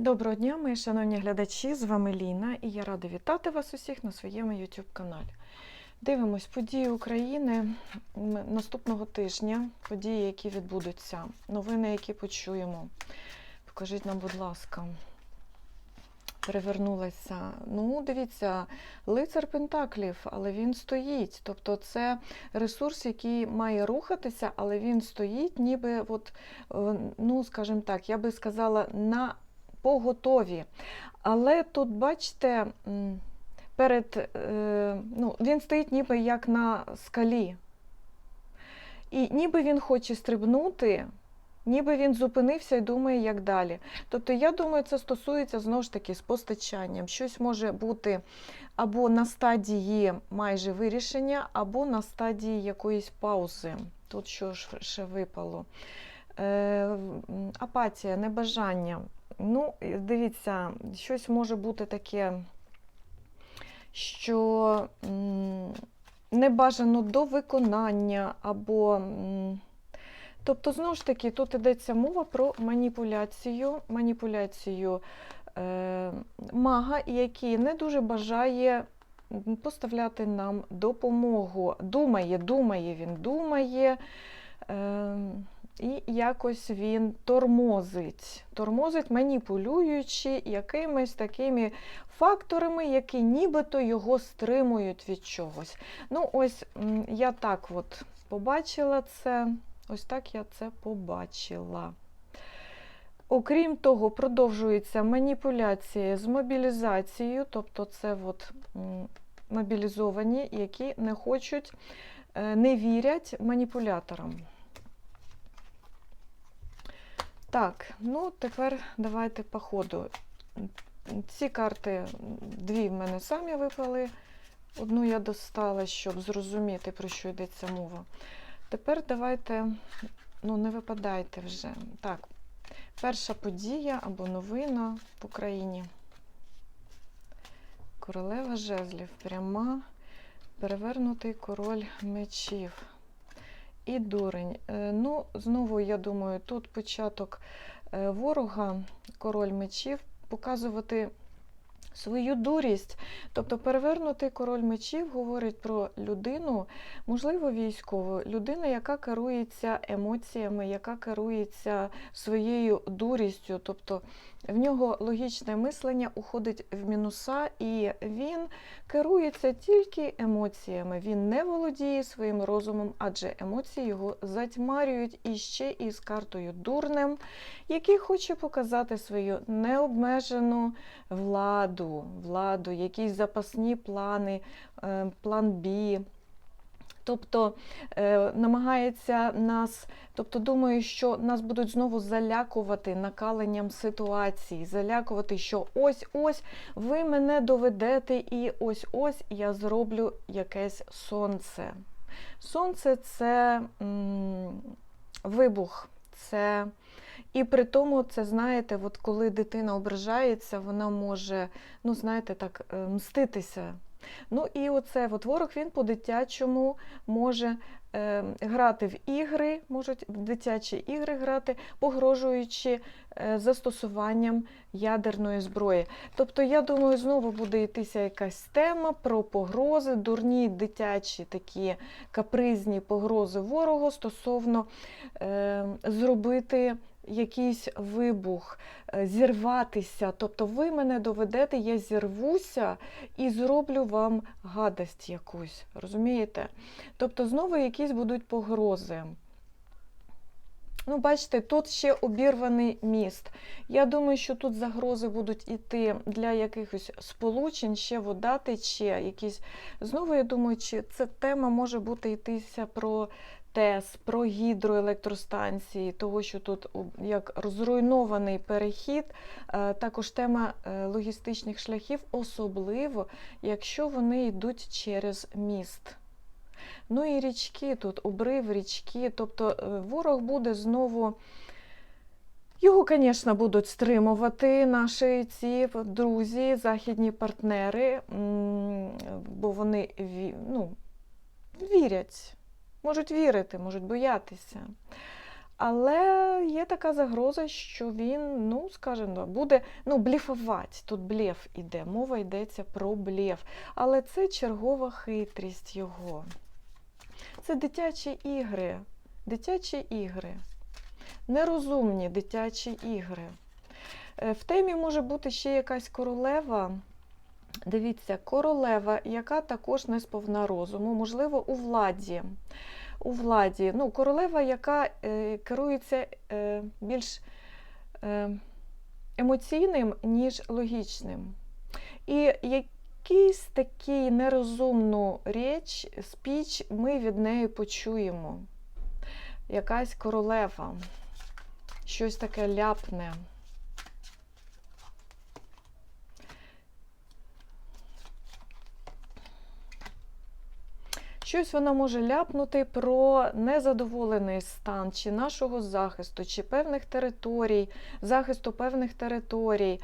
Доброго дня, мої шановні глядачі! З вами Ліна і я рада вітати вас усіх на своєму YouTube каналі. Дивимось події України наступного тижня, події, які відбудуться, новини, які почуємо. Покажіть нам, будь ласка. Перевернулася. Ну, дивіться, лицар Пентаклів, але він стоїть. Тобто це ресурс, який має рухатися, але він стоїть, ніби, от, е, ну, скажімо так, я би сказала, на поготові. Але тут, бачите, перед, е, ну, він стоїть ніби як на скалі. І ніби він хоче стрибнути, ніби він зупинився і думає, як далі. Тобто, я думаю, це стосується знову ж таки з постачанням. Щось може бути або на стадії майже вирішення, або на стадії якоїсь паузи. Тут що ж ще випало? Е, апатія, небажання. Ну, дивіться, щось може бути таке, що не бажано до виконання, або. Тобто, знову ж таки, тут йдеться мова про маніпуляцію, маніпуляцію е, мага, який не дуже бажає поставляти нам допомогу. Думає, думає, він думає. І якось він тормозить, тормозить, маніпулюючи якимись такими факторами, які нібито його стримують від чогось. Ну, ось я так от побачила це, ось так я це побачила. Окрім того, продовжується маніпуляція з мобілізацією, тобто це от мобілізовані, які не хочуть, е, не вірять маніпуляторам. Так, ну тепер давайте по ходу. Ці карти, дві в мене самі випали. Одну я достала, щоб зрозуміти, про що йдеться мова. Тепер давайте, ну, не випадайте вже. Так, перша подія або новина в Україні. Королева жезлів, пряма, перевернутий король мечів. І дурень. Е, Ну, знову, я думаю, тут початок е, ворога, король мечів, показувати свою дурість. Тобто перевернутий король мечів говорить про людину, можливо, військову, людина, яка керується емоціями, яка керується своєю дурістю. Тобто в нього логічне мислення уходить в мінуса, і він керується тільки емоціями. Він не володіє своїм розумом, адже емоції його затьмарюють і ще із картою дурнем, який хоче показати свою необмежену владу, владу, якісь запасні плани, е, план Б. Тобто е, намагається нас, тобто думаю, що нас будуть знову залякувати накаленням ситуації, залякувати, що ось-ось ви мене доведете, і ось-ось я зроблю якесь сонце. Сонце це м, вибух, це. І при тому, це знаєте, от коли дитина ображається, вона може, ну знаєте, так, е, мститися. Ну і оце от ворог він по-дитячому може грати в ігри, можуть в дитячі ігри грати, погрожуючи е, застосуванням ядерної зброї. Тобто, я думаю, знову буде йтися якась тема про погрози, дурні дитячі такі капризні погрози ворогу стосовно е, зробити якийсь вибух, е, зірватися. Тобто ви мене доведете, я зірвуся і зроблю вам гадость якусь. Розумієте? Тобто, знову якісь будуть погрози. Ну, бачите, тут ще обірваний міст. Я думаю, що тут загрози будуть іти для якихось сполучень, ще вода тече, якісь. Знову я думаю, чи це тема може бути йтися про ТЕС, про гідроелектростанції, того, що тут як розруйнований перехід, Е, також тема е, логістичних шляхів, особливо, якщо вони йдуть через міст. Ну і річки тут, обрив річки, тобто е, ворог буде знову. Його, звісно, будуть стримувати наші ці друзі, західні партнери, бо вони ну, вірять, можуть вірити, можуть боятися. Але є така загроза, що він, ну, скажімо, буде ну, бліфувати. Тут блеф іде, мова йдеться про блеф. Але це чергова хитрість його. Це дитячі ігри. Дитячі ігри. Нерозумні дитячі ігри. Е, В темі може бути ще якась королева. Дивіться, королева, яка також не сповна розуму, можливо, у владі. У владі. Ну, королева, яка е, керується е, більш е, емоційним, ніж логічним. І якийсь такий нерозумну річ, спіч ми від неї почуємо. Якась королева, щось таке ляпне. Щось вона може ляпнути про незадоволений стан чи нашого захисту, чи певних територій, захисту певних територій,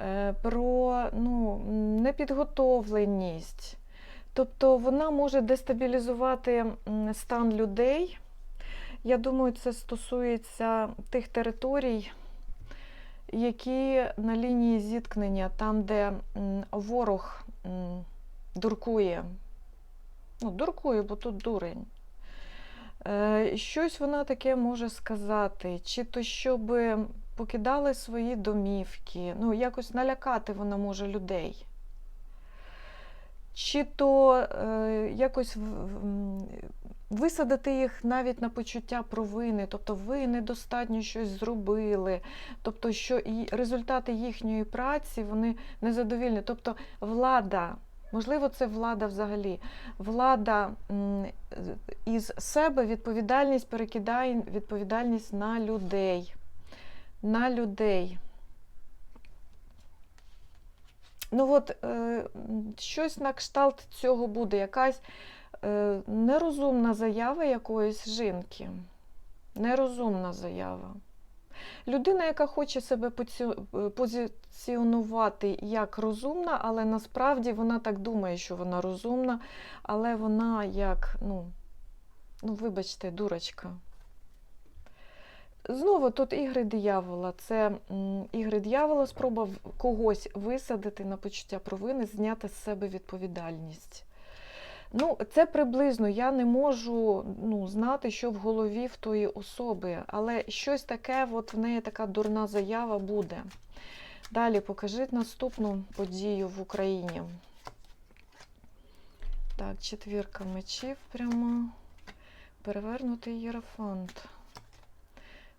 е, про ну, непідготовленість. Тобто вона може дестабілізувати стан людей. Я думаю, це стосується тих територій, які на лінії зіткнення, там, де ворог дуркує. Ну, дуркує, бо тут дурень. Е, щось вона таке може сказати, чи то щоб покидали свої домівки, ну, якось налякати вона може людей. Чи то е, якось висадити їх навіть на почуття провини, тобто ви недостатньо щось зробили, тобто що і результати їхньої праці вони незадовільні. Тобто влада, можливо, це влада взагалі. Влада із себе відповідальність перекидає відповідальність на людей. На людей. Ну от е, щось на кшталт цього буде, якась е, нерозумна заява якоїсь жінки. Нерозумна заява. Людина, яка хоче себе е, позиціонувати як розумна, але насправді вона так думає, що вона розумна, але вона як, ну, ну вибачте, дурочка. Знову тут ігри диявола. Це ігри диявола, спроба когось висадити на почуття провини, зняти з себе відповідальність. Ну, це приблизно. Я не можу ну, знати, що в голові в тої особи, але щось таке, от в неї така дурна заява буде. Далі покажіть наступну подію в Україні. Так, четвірка мечів прямо. Перевернутий єрофант.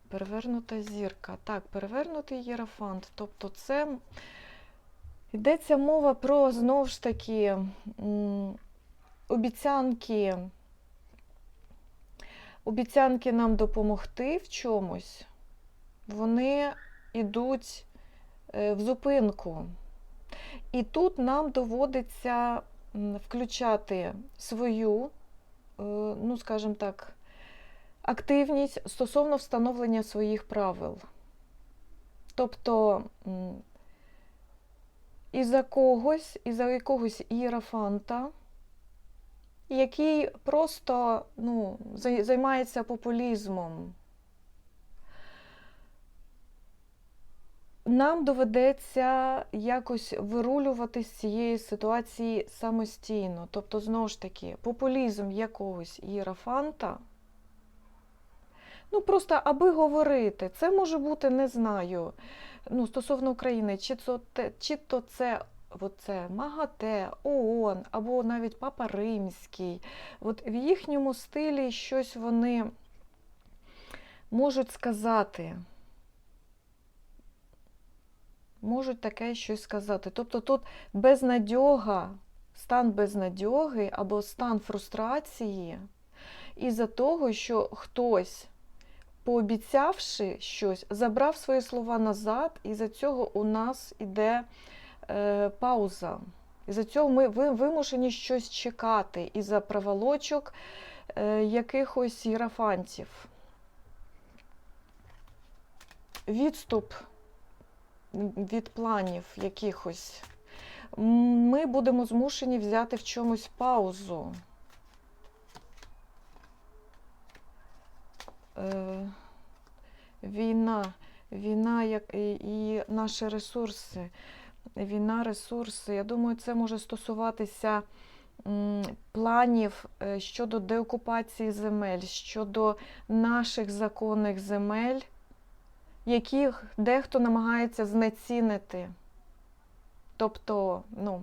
Перевернута зірка. Так, перевернутий єрофант. Тобто це йдеться мова про знову ж таки обіцянки. Обіцянки нам допомогти в чомусь, вони йдуть е, в зупинку. І тут нам доводиться включати свою, е, ну, скажімо так, активність стосовно встановлення своїх правил. Тобто м, із-за когось, із-за якогось ієрофанта, який просто ну, займається популізмом. Нам доведеться якось вирулювати з цієї ситуації самостійно. Тобто, знову ж таки, популізм якогось ієрофанта. Ну, просто аби говорити, це може бути, не знаю, ну, стосовно України, чи, те- чи то це оце, МАГАТЕ, ООН або навіть Папа Римський. От в їхньому стилі щось вони можуть сказати. Можуть таке щось сказати. Тобто тут безнадьога, стан безнадьоги або стан фрустрації із-за того, що хтось, пообіцявши щось, забрав свої слова назад, і за цього у нас іде е, пауза. І за цього ми ви- вимушені щось чекати із-за проволочок е, якихось єрафантів. Відступ від планів якихось. Ми будемо змушені взяти в чомусь паузу. Е, війна, війна як і, і наші ресурси. Війна, ресурси. Я думаю, це може стосуватися планів е, щодо деокупації земель, щодо наших законних земель, яких дехто намагається знецінити. Тобто, ну,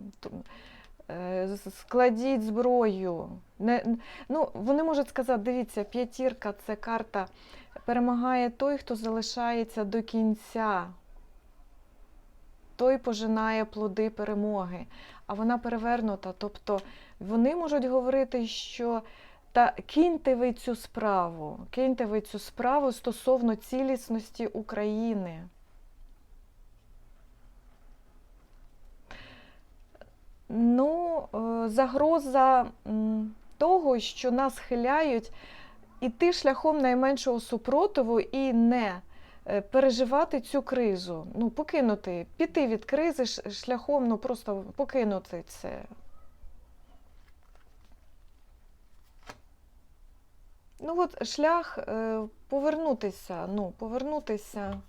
е, складіть зброю. Не, ну, вони можуть сказати, дивіться, п'ятірка це карта. Перемагає той, хто залишається до кінця. Той пожинає плоди перемоги. А вона перевернута. Тобто вони можуть говорити, що та киньте ви цю справу, киньте ви цю справу стосовно цілісності України. Ну, е, загроза того, що нас схиляють іти шляхом найменшого супротиву і не переживати цю кризу. Ну, покинути, піти від кризи шляхом, ну просто покинути це. Ну, от шлях е, повернутися, ну, повернутися.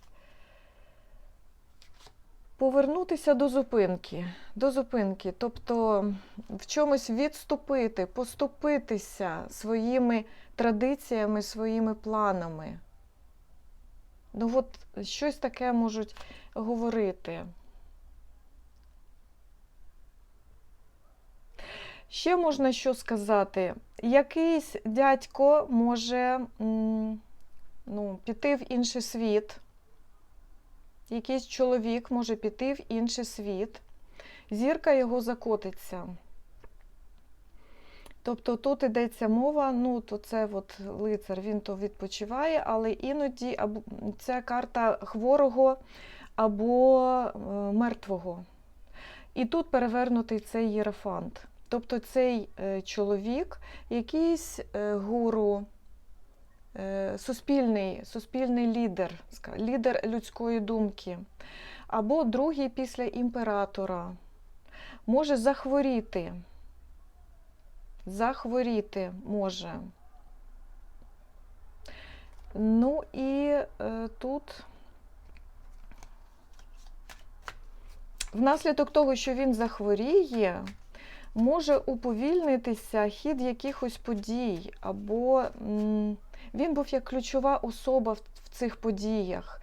Повернутися до зупинки, до зупинки, тобто в чомусь відступити, поступитися своїми традиціями, своїми планами. Ну, от щось таке можуть говорити. Ще можна що сказати? Якийсь дядько може ну, піти в інший світ. Якийсь чоловік може піти в інший світ, зірка його закотиться. Тобто тут йдеться мова, ну, то це от лицар, він то відпочиває, але іноді або це карта хворого або е, мертвого. І тут перевернутий цей єрофант. Тобто цей е, чоловік, якийсь е, гуру, суспільний, суспільний лідер, лідер людської думки, або другий після імператора, може захворіти. Захворіти може. Ну і е, тут внаслідок того, що він захворіє, може уповільнитися хід якихось подій, або м, він був як ключова особа в, в цих подіях,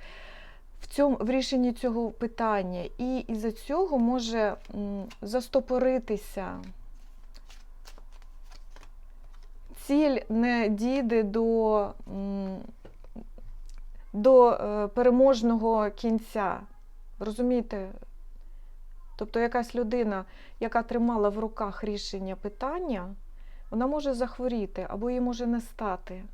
в, цьому, в рішенні цього питання, і із-за цього може м, застопоритися. Ціль не дійде до, до е, переможного кінця. Розумієте? Тобто якась людина, яка тримала в руках рішення питання, вона може захворіти або їй може не стати.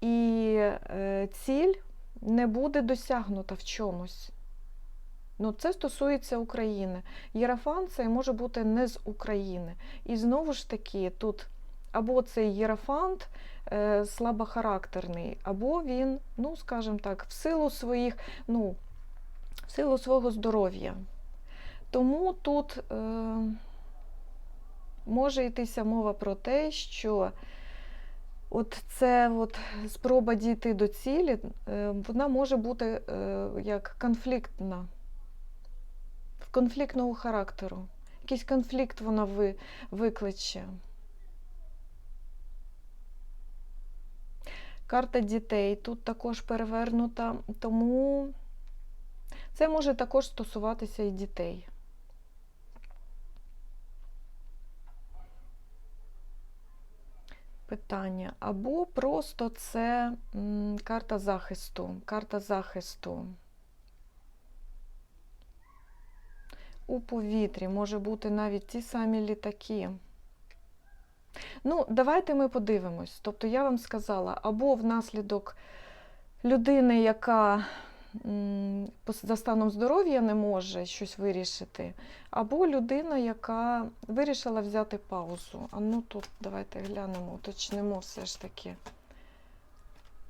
І е, ціль не буде досягнута в чомусь. Ну, це стосується України. Єрафан це може бути не з України. І знову ж таки, тут або цей єрафант е, слабохарактерний, або він, ну, скажімо так, в силу своїх, ну, в силу свого здоров'я. Тому тут е, може йтися мова про те, що от це от спроба дійти до цілі, е, вона може бути е, як конфліктна, конфліктного характеру. Якийсь конфлікт вона ви, викличе. Карта дітей тут також перевернута, тому це може також стосуватися і дітей. Питання. Або просто це карта захисту. Карта захисту. У повітрі може бути навіть ті самі літаки. Ну, давайте ми подивимось. Тобто я вам сказала, або внаслідок людини, яка за станом здоров'я не може щось вирішити, або людина, яка вирішила взяти паузу. А ну тут давайте глянемо, уточнимо все ж таки.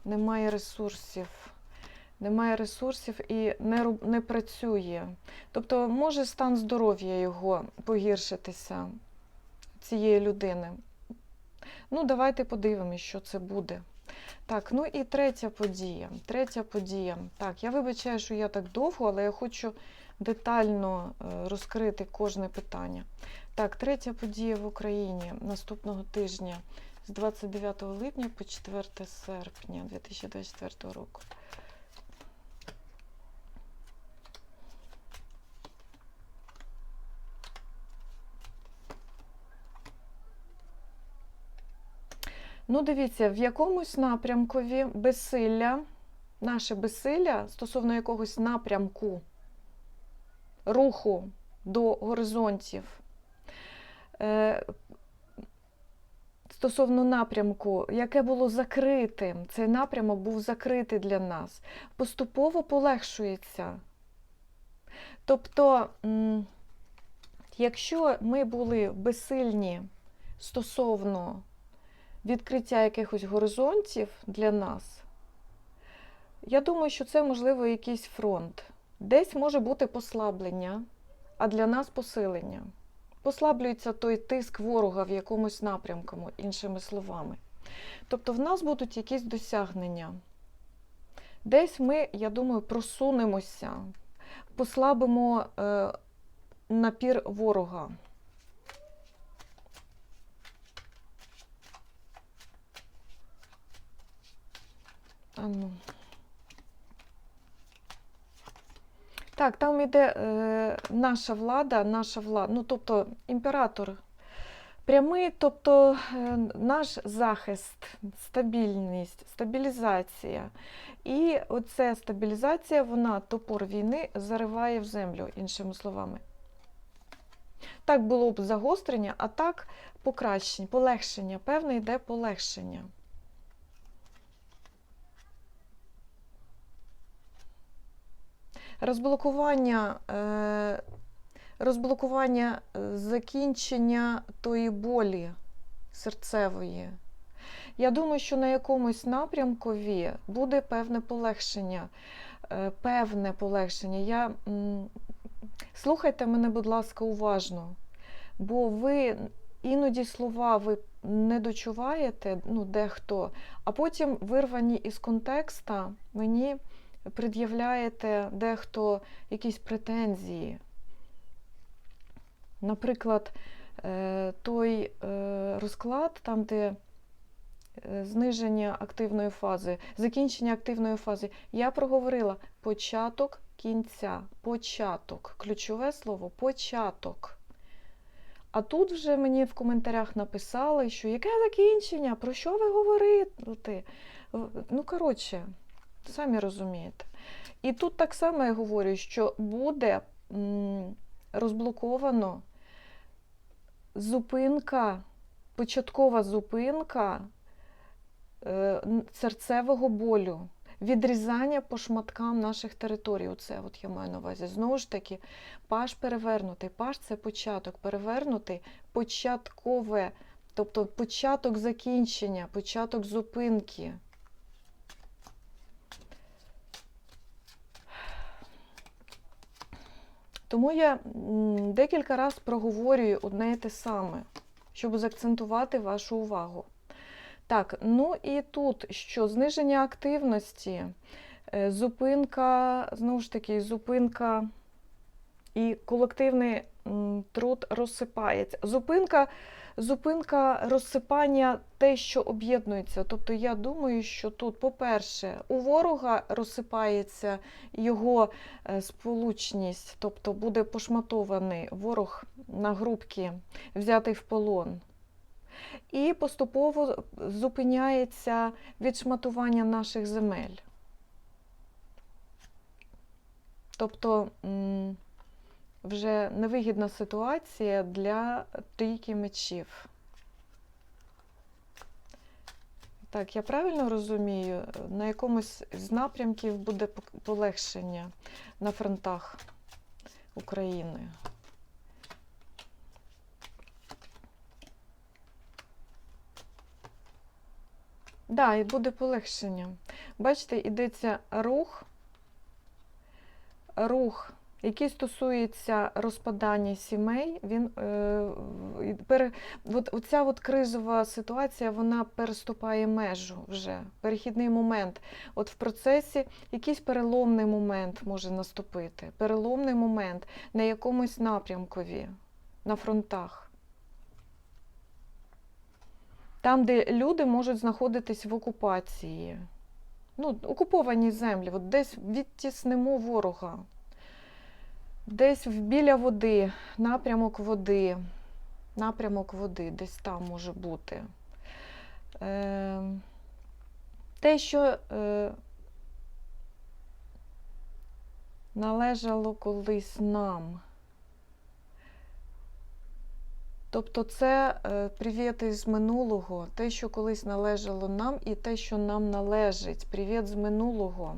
Немає ресурсів. Немає ресурсів і не, не працює. Тобто може стан здоров'я його погіршитися цієї людини. Ну, давайте подивимось, що це буде. Так, ну і третя подія. Третя подія. Так, я вибачаю, що я так довго, але я хочу детально е, розкрити кожне питання. Так, третя подія в Україні наступного тижня з 29 липня по 4 серпня 2024 року. Ну, дивіться, в якомусь напрямкові безсилля, наше безсилля стосовно якогось напрямку руху до горизонтів, е, стосовно напрямку, яке було закритим, цей напрямок був закритий для нас, поступово полегшується. Тобто, якщо ми були безсильні стосовно відкриття якихось горизонтів для нас, я думаю, що це, можливо, якийсь фронт. Десь може бути послаблення, а для нас посилення. Послаблюється той тиск ворога в якомусь напрямку, іншими словами. Тобто в нас будуть якісь досягнення. Десь ми, я думаю, просунемося, послабимо е, напір ворога. А ну. Так, там іде е, наша влада, наша влада, ну тобто імператор прямий, тобто е, наш захист, стабільність, стабілізація. І оця стабілізація, вона топор війни зариває в землю, іншими словами. Так було б загострення, а так покращення, полегшення, певне йде полегшення. Розблокування, е, розблокування е, закінчення тої болі серцевої. Я думаю, що на якомусь напрямкові буде певне полегшення. е, Певне полегшення. Я, Слухайте мене, будь ласка, уважно, бо ви іноді слова ви не дочуваєте, ну, дехто, а потім вирвані із контекста мені пред'являєте дехто якісь претензії. Наприклад, е, той е, розклад, там, де е, зниження активної фази, закінчення активної фази, я проговорила початок кінця, початок. Ключове слово початок. А тут вже мені в коментарях написали, що яке закінчення, про що ви говорите? Ну, коротше, самі розумієте. І тут так само я говорю, що буде розблоковано зупинка, початкова зупинка е, серцевого болю, відрізання по шматкам наших територій. Оце от я маю на увазі. Знову ж таки, паш перевернутий. Паш це початок. Перевернутий початкове, тобто початок закінчення, початок зупинки. Тому я декілька разів проговорюю одне і те саме, щоб заакцентувати вашу увагу. Так, ну і тут що зниження активності, е, зупинка, знову ж таки, зупинка і колективний труд розсипається. Зупинка, зупинка розсипання те, що об'єднується. Тобто я думаю, що тут, по-перше, у ворога розсипається його е, сполучність, тобто буде пошматований ворог на групки, взятий в полон. І поступово зупиняється відшматування наших земель. Тобто вже невигідна ситуація для трійки мечів. Так, я правильно розумію, на якомусь з напрямків буде полегшення на фронтах України. Да, і буде полегшення. Бачите, йдеться рух, рух який стосується розпадання сімей, він е, пере, от, оця от кризова ситуація вона переступає межу вже, перехідний момент. От в процесі якийсь переломний момент може наступити. Переломний момент на якомусь напрямкові, на фронтах. Там, де люди можуть знаходитись в окупації. Ну, окуповані землі, от десь відтіснимо ворога. Десь біля води, напрямок води, напрямок води, десь там може бути. Е, те, що е, належало колись нам. Тобто це е, привіт із минулого, те, що колись належало нам, і те, що нам належить. Привіт з минулого.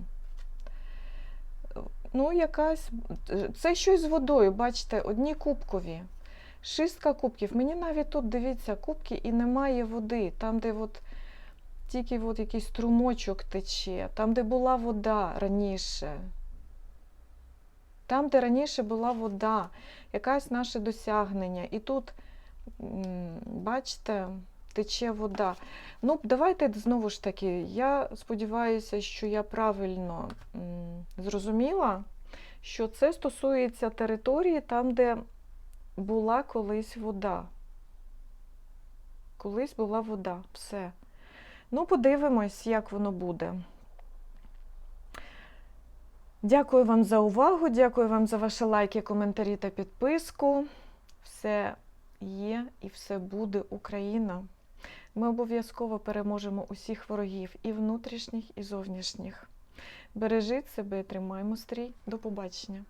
Ну, якась. Це щось з водою, бачите, одні кубкові. Шістка кубків. Мені навіть тут дивіться, кубки і немає води. Там, де от тільки от якийсь струмочок тече, там, де була вода раніше. Там, де раніше була вода, якесь наше досягнення. І тут, бачите, тече вода. Ну, давайте знову ж таки, я сподіваюся, що я правильно зрозуміла, що це стосується території там, де була колись вода. Колись була вода. Все. Ну, подивимось, як воно буде. Дякую вам за увагу, дякую вам за ваші лайки, коментарі та підписку. Все є і все буде Україна. Ми обов'язково переможемо усіх ворогів, і внутрішніх, і зовнішніх. Бережіть себе, тримаймо стрій. До побачення.